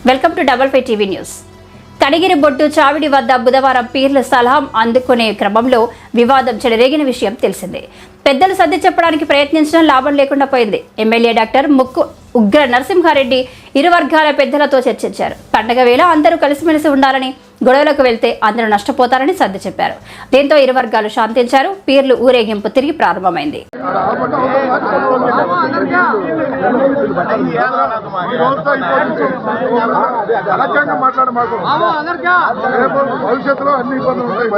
Welcome to double five TV news Kadigiri బొట్టు చావిడి వద్ద బుధవారం పీర్ల సలహం అందుకునే క్రమంలో వివాదం చెలరేగిన విషయం తెలిసిందే పెద్దలు సర్ది చెప్పడానికి ప్రయత్నించడం లాభం లేకుండా పోయింది ఎమ్మెల్యే డాక్టర్ ముక్కు ఉగ్ర నరసింహారెడ్డి ఇరు వర్గాల పెద్దలతో చర్చించారు పండగ వేళ అందరూ కలిసిమెలిసి ఉండాలని గొడవలకు వెళ్తే అందరూ నష్టపోతారని సర్ది చెప్పారు దీంతో ఇరు వర్గాలు శాంతించారు పీర్లు ఊరేగింపు తిరిగి ప్రారంభమైంది అనకంగా మాట్లాడ మాకు రేపు భవిష్యత్తులో అన్ని ఇబ్బందులు ఉంటాయి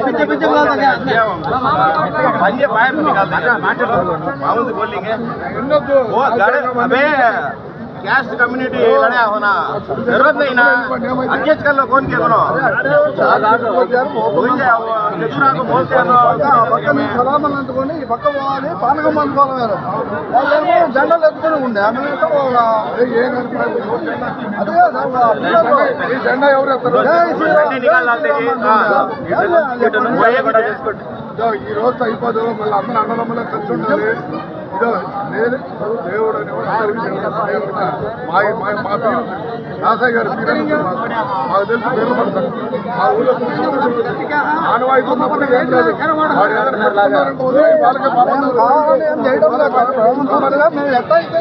పిచ్చి పిచ్చి మాట్లాడదు ಕ್ಯಾಸ್ಟ್ ಕಮ್ಯುನಿಟಿ ಲಡೆ ಅವನ ವಿರೋಧ ಇನ್ನ ఈ పక్క పోవాలి పానకం జెండా ఎవరు ఎత్తారు ఈ రోజు అయిపోదు మళ్ళీ అందరూ అన్నదమ్ములకు కలిసి ఉండాలి. ఇదో నేను దేవుడు అనేవాడు మా మా మా పేరు రాసాయి గారు మాకు తెలుసు పేర్లపడతారు ఆ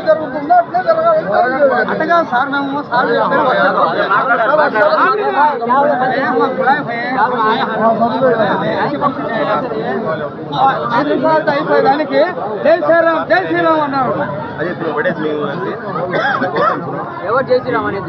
జరుగుతుందో సార్ మేము సార్ జై శ్రీరామ్ జై శ్రీరామ్ అన్నారు అదే ఎవరు చేసిరామని